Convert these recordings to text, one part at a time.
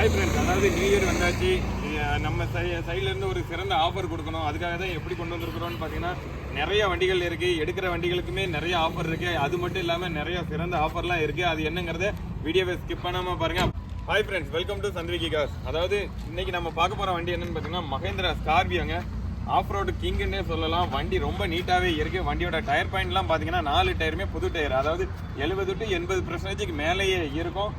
Hi friends அதாவது new year வந்தாச்சு. நம்ம சை இருந்து ஒரு சிறந்த ஆஃபர் கொடுக்கணும். அதுக்காக தான் எப்படி கொண்டு வந்திருக்கிறோம்னு பார்த்தீங்கன்னா நிறைய வண்டிகள் இருக்குது எடுக்கிற வண்டிகளுக்குமே நிறைய ஆஃபர் இருக்குது அது மட்டும் இல்லாமல் நிறைய சிறந்த ஆஃபர்லாம் இருக்குது அது என்னங்கிறத வீடியோவை ஸ்கிப் பண்ணாமல் பாருங்கள் hi friends welcome to Chandriki cars அதாவது இன்னைக்கு நம்ம பார்க்க போகிற வண்டி என்னென்னு பார்த்தீங்கன்னா மகேந்திரா ஸ்கார்பியோங்க ஆஃப் ரோடு கிங்குன்னே சொல்லலாம். வண்டி ரொம்ப நீட்டாகவே இருக்குது வண்டியோட டயர் பாயிண்ட்லாம் பார்த்தீங்கன்னா நாலு டயருமே புது டயர் அதாவது எழுபது டு எண்பது பர்சன்டேஜுக்கு மேலேயே இருக்கும்.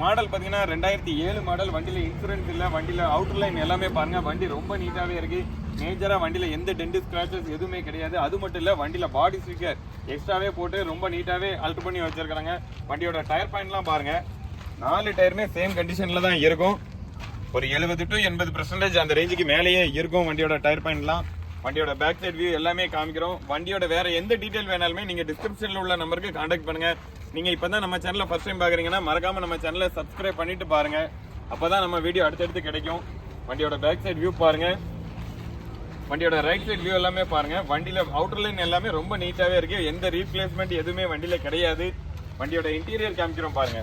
மாடல் பார்த்தீங்கன்னா ரெண்டாயிரத்தி ஏழு மாடல். வண்டியில் இன்சூரன்ஸ் இல்லை வண்டியில் அவுட்டர் லைன் எல்லாமே பாருங்கள் வண்டி ரொம்ப நீட்டாகவே இருக்குது மேஜராக வண்டியில் எந்த டென்ட் ஸ்க்ராச்சஸ் எதுவுமே கிடையாது. அது மட்டும் இல்லை வண்டியில் பாடி ஸ்டிக்கர் எக்ஸ்ட்ராவே போட்டு ரொம்ப நீட்டாகவே அல்ட் பண்ணி வச்சிருக்காங்க வண்டியோட டயர் பாயிண்ட்லாம் பாருங்கள் நாலு டயருமே சேம் கண்டிஷனில் தான் இருக்கும். ஒரு எழுபது டு எண்பது பர்சன்டேஜ் அந்த ரேஞ்சுக்கு மேலேயே இருக்கும் வண்டியோட டயர் பாயிண்ட்லாம் வண்டியோட பேக் சைட் வியூ எல்லாமே காமிக்கிறோம். வண்டியோட வேற எந்த டீடைல் வேணாலுமே நீங்க டிஸ்கிரிப்ஷன்ல உள்ள நம்பருக்கு காண்டாக்ட் பண்ணுங்க. நீங்க இப்பதான் நம்ம சேனலை ஃபர்ஸ்ட் டைம் பாக்குறீங்கன்னா மறக்காம நம்ம சேனலை சப்ஸ்கிரைப் பண்ணிட்டு பாருங்க. அப்பதான் நம்ம வீடியோ அடுத்தடுத்து கிடைக்கும். வண்டியோட பேக் சைட் வியூ பாருங்க. வண்டியோட ரைட் சைடு வியூ எல்லாமே பாருங்க. வண்டியில அவுட்டர் லைன் எல்லாமே ரொம்ப நீட்டாவே இருக்கு. எந்த ரீப்ளேஸ்மெண்ட் எதுவுமே வண்டியில கிடையாது. வண்டியோட இன்டீரியர் காமிக்கிறோம் பாருங்க.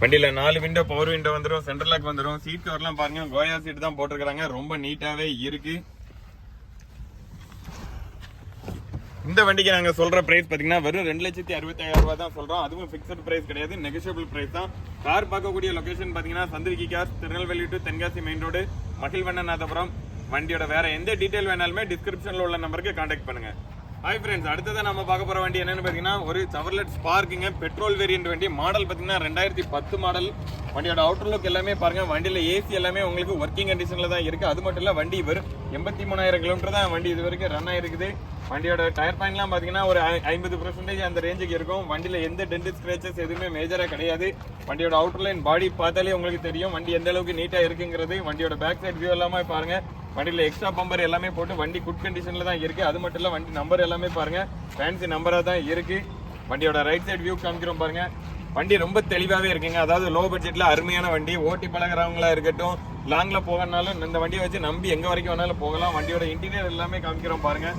வண்டியில் நாலு விண்டோ பவர் விண்டோ வந்துடும் சென்ட்ரல் லாக் வந்துடும் சீட் கவர்லாம் பாருங்க கோயா சீட் தான் போட்டிருக்கிறாங்க. ரொம்ப நீட்டாகவே இருக்கு. இந்த வண்டிக்கு நாங்கள் சொல்கிற ப்ரைஸ் பார்த்தீங்கன்னா வெறும் ரெண்டு லட்சத்தி அறுபத்தாயிரம் ரூபாய் தான் சொல்கிறோம் அதுவும் ஃபிக்ஸட் ப்ரைஸ் கிடையாது நெகோஷியபிள் ப்ரைஸ் தான். கார் பார்க்கக்கூடிய லொக்கேஷன் பார்த்தீங்கன்னா Chandriki car Tirunelveli to Tenkasi main road Magizhvannanathapuram வண்டியோட வேற எந்த டீட்டெயில் வேணாலுமே டிஸ்கிரிப்ஷனில் உள்ள நம்பருக்கு காண்டாக்ட் பண்ணுங்கள் ஹாய் ஃப்ரெண்ட்ஸ் அடுத்ததான் நம்ம பார்க்க போகிற வண்டி என்னன்னு பார்த்தீங்கன்னா ஒரு சவர்லெட் ஸ்பார்க்குங்க பெட்ரோல் வேரியன்ட் வண்டி. மாடல் பார்த்தீங்கன்னா ரெண்டாயிரத்தி பத்து மாடல் வண்டியோட அவுட்டர் லுக் எல்லாமே பாருங்கள் வண்டியில் ஏசி எல்லாமே உங்களுக்கு ஒர்க்கிங் கண்டிஷனில் தான் இருக்குது அது மட்டும் இல்லை வண்டி வெறும் எண்பத்தி மூணாயிரம் கிலோமீட்டர் தான் வண்டி இது வரைக்கும் ரன் ஆகிருக்குது வண்டியோட டயர் பாயிண்ட்லாம் பார்த்தீங்கன்னா ஒரு ஐ- ஐம்பது பர்சன்டேஜ் அந்த ரேஞ்சுக்கு இருக்கும். வண்டியில் எந்த டென்ட் ஸ்க்ரேச்சஸ் எதுவுமே மேஜராக கிடையாது. வண்டியோட அவுட்டர் லைன் பாடி பார்த்தாலே உங்களுக்கு தெரியும். வண்டி எந்த அளவுக்கு நீட்டாக இருக்குங்கிறது. வண்டியோட பேக் சைட் வியூ எல்லாமே பாருங்க. வண்டியில் எக்ஸ்ட்ரா பம்பர் எல்லாமே போட்டு வண்டி குட் கண்டிஷனில் தான் இருக்குது அது மட்டும் இல்லை வண்டி நம்பர் எல்லாமே பாருங்கள் ஃபேன்சி நம்பராக தான் இருக்குது வண்டியோட ரைட் சைடு வியூ காமிக்கிறோம் பாருங்கள் வண்டி ரொம்ப தெளிவாகவே இருக்குங்க. அதாவது லோ பட்ஜெட்டில் அருமையான வண்டி. ஓட்டி பழகுறவங்களா இருக்கட்டும் லாங்கில் போகனாலும் இந்த வண்டியை வச்சு நம்பி எங்கே வரைக்கும் வேணாலும் போகலாம். வண்டியோட இன்டீரியர் எல்லாமே காமிக்கிறோம் பாருங்கள்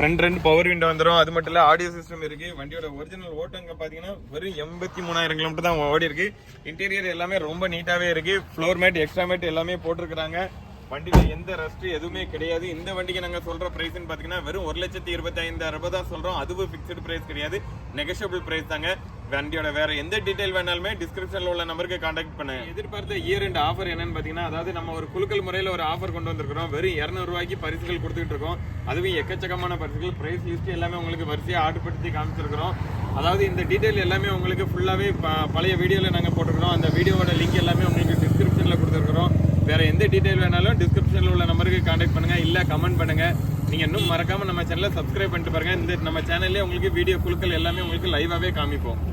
ஃப்ரண்ட் ரெண்டு பவர் விண்டோ வந்துடும் அது மட்டும் இல்லை ஆடியோ சிஸ்டம் இருக்கு. வண்டியோட ஒரிஜினல் ஓட்டங்க பார்த்தீங்கன்னா வெறும் எண்பத்தி மூணாயிரம் கிலோமீட்டர் தான் ஓடி இருக்கு. இன்டீரியர் எல்லாமே ரொம்ப நீட்டாகவே இருக்கு. ஃப்ளோர் மேட் எக்ஸ்ட்ரா மேட் எல்லாமே போட்டிருக்காங்க வண்டியில் எந்த ரஸ்ட் எதுவுமே கிடையாது. இந்த வண்டிக்கு நாங்கள் சொல்கிற ப்ரைஸ்ன்னு பார்த்தீங்கன்னா வெறும் ஒரு லட்சத்தி இருபத்தி ஐந்தாயிரம் ரூபாய் தான் சொல்கிறோம் அதுவும் ஃபிக்ஸ்டு ப்ரைஸ் கிடையாது. நெகஷியபிள் ப்ரைஸ் தாங்க. வண்டியோட வேற எந்த டீடைல் வேணாலுமே டிஸ்கிரிப்ஷன்ல உள்ள நம்பருக்கு காண்டாக்ட் பண்ணுங்க எதிர்பார்த்த இயர் ரெண்டு ஆஃபர் என்னன்னு பாத்தீங்கன்னா அதாவது நம்ம ஒரு குலுக்கல் முறையில ஒரு ஆஃபர் கொண்டு வந்திருக்கிறோம். வெறும் 200 ரூபாய்க்கு பரிசுகள் கொடுத்துட்டு இருக்கோம். அதுவும் எக்கச்சக்கமான பரிசுகள். பிரைஸ் லிஸ்ட் எல்லாமே உங்களுக்கு வரிசையா ஆர்டர்படுத்தி காமிச்சிருக்கிறோம். அதாவது இந்த டீடைல் எல்லாமே உங்களுக்கு ஃபுல்லாவே ப- பழைய வீடியோல நாங்க போட்டிருக்கிறோம். அந்த வீடியோவோட லிங்க் எல்லாமே உங்களுக்கு டிஸ்கிரிப்ஷன்ல கொடுத்துருக்கிறோம். வேற எந்த டீடைல் வேணாலும் டிஸ்கிரிப்ஷன்ல உள்ள நம்பருக்கு காண்டாக்ட் பண்ணுங்க. இல்ல கமெண்ட் பண்ணுங்க. நீங்க இன்னும் மறக்காம நம்ம சேனலை சப்ஸ்கிரைப் பண்ணிட்டு பாருங்க. இந்த நம்ம சேனல்லே உங்களுக்கு வீடியோ குழுக்கள் எல்லாமே உங்களுக்கு லைவாவே காமிப்போம்.